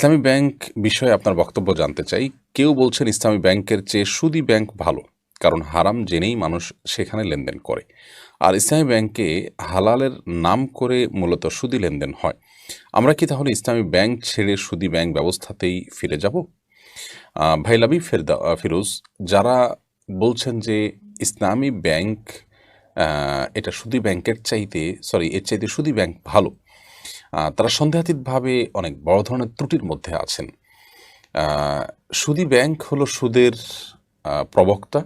ইসলামী bank বিষয়ে আপনার বক্তব্য জানতে চাই। কেউ বলছেন ইসলামী ব্যাংকের চেয়ে সুদী ব্যাংক ভালো কারণ হারাম জেনেই মানুষ সেখানে লেনদেন করে। আর ইসলামী ব্যাংকে হালালের নাম করে মূলত সুদি লেনদেন হয়। আমরা কি তাহলে ইসলামী ব্যাংক ছেড়ে সুদি ব্যাংক ব্যবস্থাতেই ফিরে যাব? আহ, ভাই লাবি ফেরদা ফিরোজ যারা বলছেন যে ইসলামী ব্যাংক এটা সুদী ব্যাংকের চাইতে সরি এর চাইতে সুদী ব্যাংক ভালো তারা সন্দেহাতীতভাবে অনেক বড় ধরনের ত্রুটির মধ্যে আছেন। সুদী ব্যাংক হলো সুদের প্রবক্তা।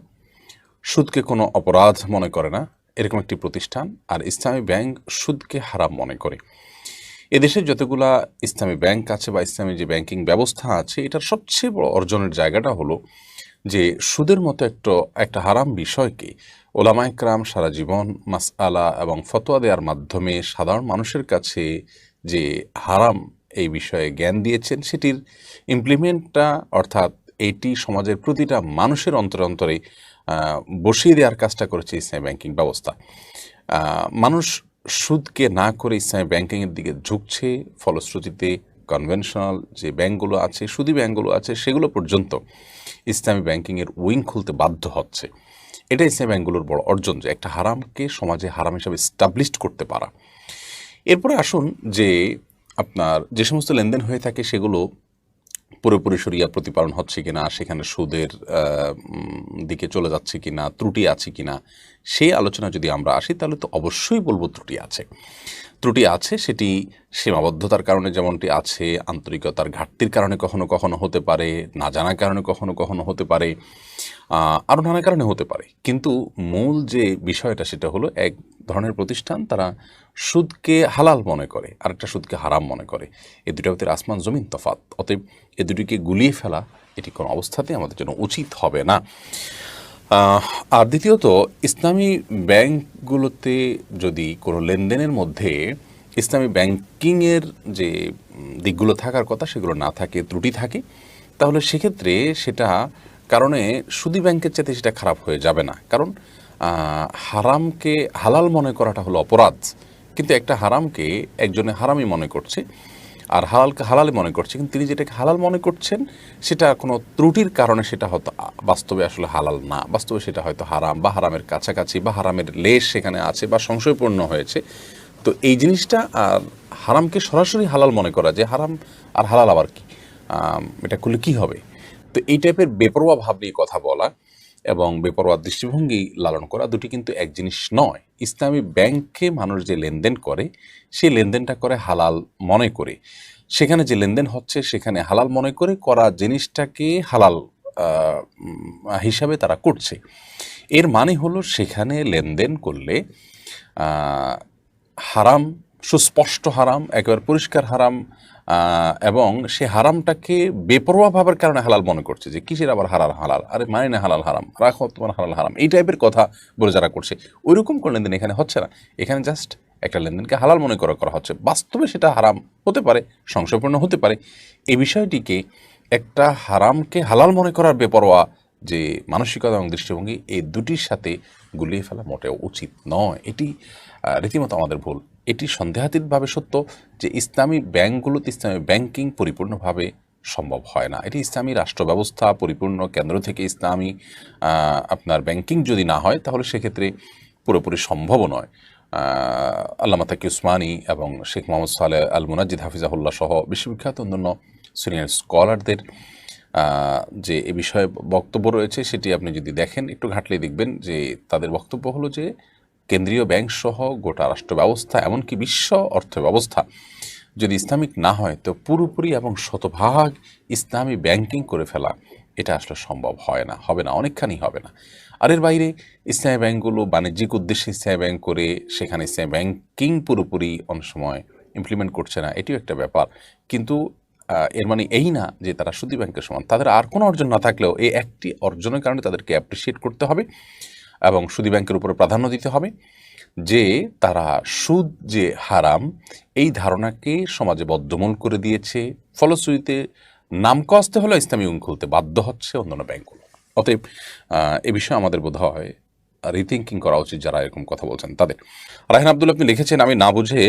সুদকে কোনো অপরাধ মনে করে না, এরকম একটি প্রতিষ্ঠান। আর ইসলামী ব্যাংক সুদকে হারাম মনে করে। এদেশে যতগুলা ইসলামী ব্যাংক আছে বা ইসলামী যে ব্যাংকিং ব্যবস্থা আছে, এটার সবচেয়ে বড় অর্জনের জায়গাটা হলো যে সুদের মতো একটা একটা হারাম বিষয়কে ওলামাইকরাম সারা জীবন মাসআলা এবং ফতোয়া দেওয়ার মাধ্যমে সাধারণ মানুষের কাছে যে হারাম এই বিষয়ে জ্ঞান দিয়েছেন, সেটির ইমপ্লিমেন্টটা অর্থাৎ এটি সমাজের প্রতিটা মানুষের অন্তরে অন্তরে বসিয়ে দেওয়ার কাজটা করেছে ইসলামী ব্যাংকিং ব্যবস্থা। মানুষ সুদকে না করে ইসলামী ব্যাংকিংয়ের দিকে ঝুঁকছে, ফলশ্রুতিতে কনভেনশনাল যে ব্যাংকগুলো আছে, সুদী ব্যাংকগুলো আছে, সেগুলো পর্যন্ত ইসলামী ব্যাংকিংয়ের উইং খুলতে বাধ্য হচ্ছে। এটা ইসলামী ব্যাংকগুলোর বড় অর্জন যে একটা হারামকে সমাজে হারাম হিসাবে স্টাবলিশড করতে পারা। এরপরে আসুন যে আপনার যে সমস্ত লেনদেন হয়ে থাকে সেগুলো পুরোপুরি সরিয়া প্রতিপালন হচ্ছে কিনা, সেখানে সুদের দিকে চলে যাচ্ছে কিনা, ত্রুটি আছে কিনা, সেই আলোচনা যদি আমরা আসি, তাহলে তো অবশ্যই বলব ত্রুটি আছে। ত্রুটি আছে সেটি সীমাবদ্ধতার কারণে যেমনটি আছে, আন্তরিকতার ঘাটতির কারণে কখনো কখনো হতে পারে, না জানার কারণে কখনো কখনো হতে পারে আরও নানা কারণে হতে পারে। কিন্তু মূল যে বিষয়টা সেটা হলো এক ধরনের প্রতিষ্ঠান তারা সুদকে হালাল মনে করে আর একটা সুদকে হারাম মনে করে। এ দুটার ভিতরে আসমান জমিন তফাত অতএব এ দুটিকে গুলিয়ে ফেলা এটি কোনো অবস্থাতে আমাদের জন্য উচিত হবে না। আর দ্বিতীয়ত, ইসলামী ব্যাংকগুলোতে যদি কোনো লেনদেনের মধ্যে ইসলামী ব্যাংকিংয়ের যে দিকগুলো থাকার কথা, সেগুলো না থাকে, ত্রুটি থাকে, তাহলে সেক্ষেত্রে সেটা কারণে সুদী ব্যাংকের চাইতে সেটা খারাপ হয়ে যাবে না। কারণ হারামকে হালাল মনে করাটা হলো অপরাধ। কিন্তু একটা হারামকে একজনে হারামই মনে করছে, আর হালালকে হালালে মনে করছে। কিন্তু তিনি যেটাকে হালাল মনে করছেন, সেটা কোনো ত্রুটির কারণে সেটা হয়তো বাস্তবে আসলে হালাল না। বাস্তবে সেটা হয়তো হারাম বা হারামের কাছাকাছি বা হারামের লেশ সেখানে আছে বা সংশয়পূর্ণ হয়েছে। তো এই জিনিসটা আর হারামকে সরাসরি হালাল মনে করা যে হারাম আর হালাল আবার কি? এটা করলে কী হবে? তো এই টাইপের বেপরোয়া ভাব নিয়ে কথা বলা এবং বেপরোয়া দৃষ্টিভঙ্গি লালন করা দুটি কিন্তু এক জিনিস নয়। ইসলামী ব্যাংকে মানুষ যে লেনদেন করে, সেই লেনদেনটা করে হালাল মনে করে। সেখানে যে লেনদেন হচ্ছে, সেখানে হালাল মনে করে করা জিনিসটাকে হালাল হিসাবে তারা করছে। এর মানে হলো সেখানে লেনদেন করলে হারাম সুস্পষ্ট হারাম, একেবারে পরিষ্কার হারাম এবং সে হারামটাকে বেপরোয়া ভাবের কারণে হালাল মনে করছে যে কিসের আবার হালাল হালাল? আরে মানে না হালাল হারাম। রাখো, তোমার হালাল হারাম। এই টাইপের কথা বলে যারা করছে, ওইরকম কোনো লেনদেন এখানে হচ্ছে না। এখানে জাস্ট একটা লেনদেনকে হালাল মনে করা করা হচ্ছে। বাস্তবে সেটা হারাম হতে পারে, সংশয়পূর্ণ হতে পারে। এই বিষয়টিকে একটা হারামকে হালাল মনে করার বেপরোয়া যে মানসিকতা এবং দৃষ্টিভঙ্গি, এই দুটির সাথে গুলিয়ে ফেলা মোটেও উচিত নয়। এটি রীতিমতো আমাদের ভুল। এটি সন্দেহাতীতভাবে সত্য যে ইসলামী ব্যাংকগুলোতে ইসলামী ব্যাংকিং পরিপূর্ণভাবে সম্ভব হয় না। এটি ইসলামী রাষ্ট্র ব্যবস্থা পরিপূর্ণ কেন্দ্র থেকে ইসলামী আপনার ব্যাংকিং যদি না হয়, তাহলে সেক্ষেত্রে পুরোপুরি সম্ভবও নয়। আল্লামা তাকি উসমানী এবং শেখ মোহাম্মদ সালে আল মুনাজিদ হাফিজাহুল্লাহ সহ বিশ্ববিখ্যাত অন্যান্য সিনিয়র স্কলারদের যে এ বিষয়ে বক্তব্য রয়েছে, সেটি আপনি যদি দেখেন, একটু ঘাটলে দেখবেন যে তাদের বক্তব্য হলো যে কেন্দ্রীয় ব্যাংক সহ গোটা রাষ্ট্র ব্যবস্থা এমনকি বিশ্ব অর্থ ব্যবস্থা যদি ইসলামিক না হয়, তো পুরোপুরি এবং শতভাগ ইসলামী ব্যাংকিং করে ফেলা। এটা আসলে সম্ভব হয় না, হবে না, অনেকখানি হবে না। আর এর বাইরে ইসলামী ব্যাংকগুলো বাণিজ্যিক উদ্দেশ্যে ইসলামী ব্যাংক করে, সেখানে ইসলামী ব্যাংকিং পুরোপুরি অনেক সময় ইমপ্লিমেন্ট করছে না, এটিও একটা ব্যাপার। কিন্তু এর মানে এই না যে তারা সুদী ব্যাংকের সমান, তাদের আর কোনো অর্জন না থাকলেও এই একটি অর্জনের কারণে তাদেরকে অ্যাপ্রিসিয়েট করতে হবে। এবং সুদী ব্যাংকের উপরে প্রাধান্য দিতে হবে যে তারা সুদ যে হারাম, এই ধারণাকে সমাজে বদ্ধমূল করে দিয়েছে। ফলশ্রুতিতে নাম কস্তে হলো ইসলামী উং খুলতে বাধ্য হচ্ছে অন্যান্য ব্যাংকগুলো। অতএব এ বিষয়ে আমাদের বোধ হয় রিথিঙ্কিং করা উচিত যারা এরকম কথা বলছেন তাদের। রাহিন আব্দুল, আপনি লিখেছেন, আমি না বুঝে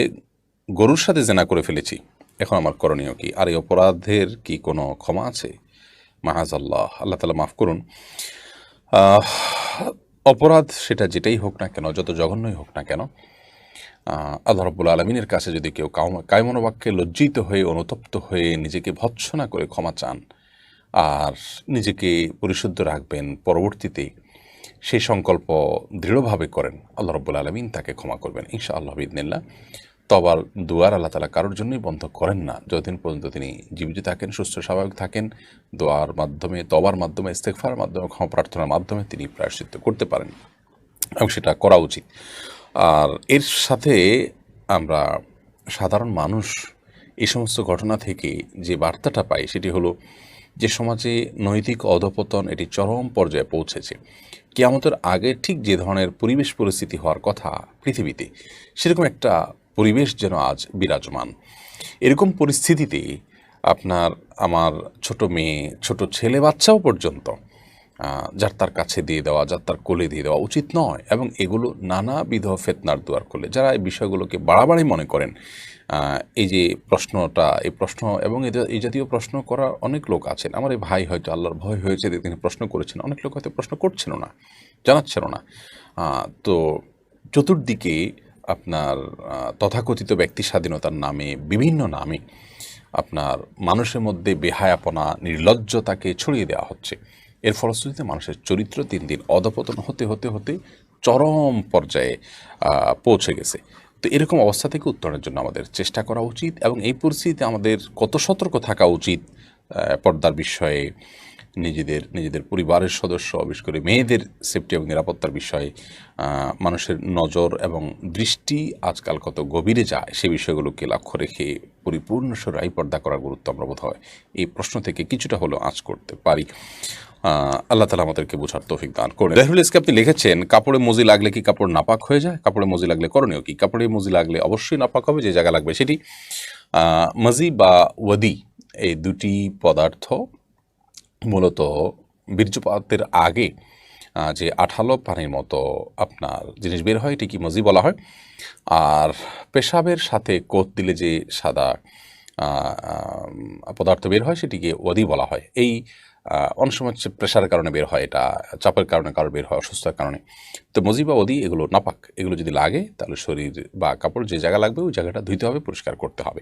গরুর সাথে জেনা করে ফেলেছি। এখন আমার করণীয় কি? আর এই অপরাধের কি কোনো ক্ষমা আছে? মাহাজ আল্লাহ। আল্লাহ তালা মাফ করুন। অপরাধ সেটা যেটাই হোক না কেন, যত জঘন্যই হোক না কেন আল্লাহরবুল আলমিনের কাছে যদি কেউ কায়মনোবাক্যে লজ্জিত হয়ে, অনুতপ্ত হয়ে নিজেকে ভৎসনা করে ক্ষমা চান আর নিজেকে পরিশুদ্ধ রাখবেন পরবর্তীতে সেই সংকল্প দৃঢ়ভাবে করেন, আল্লাহ রব্বুল আলমিন তাকে ক্ষমা করবেন ইনশা আল্লাহ বিদিনিল্লা তবার দুয়ার আল্লাহ তালা কারোর জন্যই বন্ধ করেন না। যতদিন পর্যন্ত তিনি জীবিত থাকেন, সুস্থ স্বাভাবিক থাকেন, দোয়ার মাধ্যমে, তবার মাধ্যমে ইস্তেকফার মাধ্যমে, ক্ষমা প্রার্থনার মাধ্যমে তিনি প্রায়শ্চিত্ত করতে পারেন এবং সেটা করা উচিত। আর এর সাথে আমরা সাধারণ মানুষ এই সমস্ত ঘটনা থেকে যে বার্তাটা পাই সেটি হলো যে সমাজে নৈতিক অধপতন এটি চরম পর্যায়ে পৌঁছেছে। কেয়ামতের আগে ঠিক যে ধরনের পরিবেশ পরিস্থিতি হওয়ার কথা পৃথিবীতে সেরকম একটা পরিবেশ যেন আজ বিরাজমান। এরকম পরিস্থিতিতে আপনার আমার ছোট মেয়ে, ছোট ছেলে বাচ্চাও পর্যন্ত যার তার কাছে দিয়ে দেওয়া, যার তার কোলে দিয়ে দেওয়া উচিত নয় এবং এগুলো নানাবিধ ফেতনার দুয়ার খোলে যারা এই বিষয়গুলোকে বাড়াবাড়ি মনে করেন এই যে প্রশ্নটা, এই প্রশ্ন এবং এই জাতীয় প্রশ্ন করা অনেক লোক আছেন। আমার এই ভাই হয়তো আল্লাহর ভয় হয়েছে যে তিনি প্রশ্ন করেছেন, অনেক লোক হয়তো প্রশ্ন করছিল না জানাচ্ছিল না। তো চতুর্দিকে আপনার তথাকথিত ব্যক্তি স্বাধীনতার নামে, বিভিন্ন নামে আপনার মানুষের মধ্যে বেহায়াপনা, নির্লজ্জতাকে ছড়িয়ে দেওয়া হচ্ছে। এর ফলশ্রুতিতে মানুষের চরিত্র দিন দিন অধপতন হতে হতে হতে চরম পর্যায়ে পৌঁছে গেছে। তো এরকম অবস্থা থেকে উত্তরণের জন্য আমাদের চেষ্টা করা উচিত এবং এই পরিস্থিতিতে আমাদের কত সতর্ক থাকা উচিত পর্দার বিষয়ে নিজেদের নিজেদের পরিবারের সদস্য, বিশেষ করে মেয়েদের সেফটি এবং নিরাপত্তার বিষয়ে মানুষের নজর এবং দৃষ্টি আজকাল কত গভীরে যায় সে বিষয়গুলোকে লক্ষ্য রেখে পরিপূর্ণ সরাই পর্দা করার গুরুত্ব আমরা বোধ হয় এই প্রশ্ন থেকে কিছুটা হলেও আঁচ করতে পারি। আল্লাহ তালা আমাদেরকে বোঝার তৌফিক দান করে জাহিরুল ইসকে আপনি লিখেছেন, কাপড়ে মজি লাগলে কি কাপড় নাপাক হয়ে যায়? কাপড়ে মজি লাগলে করণীয় কি? কাপড়ে মজি লাগলে অবশ্যই নাপাক হবে, যে জায়গা লাগবে সেটি। মজি বা ওয়াদি এই দুটি পদার্থ মূলত বীর্যপাতের আগে যে আঠালো পানির মতো আপনার জিনিস বের হয় এটি কি মজি বলা হয়। আর পেশাবের সাথে কোত দিলে যে সাদা পদার্থ বের হয়, সেটিকে ওয়াদি বলা হয়। এই অনেক সময় হচ্ছে প্রেশারের কারণে বের হয়, এটা চাপের কারণে, কারও বের হয় অসুস্থতার কারণে। তো মজি বা ওদি, এগুলো নাপাক। এগুলো যদি লাগে, তাহলে শরীর বা কাপড় যে জায়গা লাগবে, ওই জায়গাটা ধুইতে হবে, পরিষ্কার করতে হবে।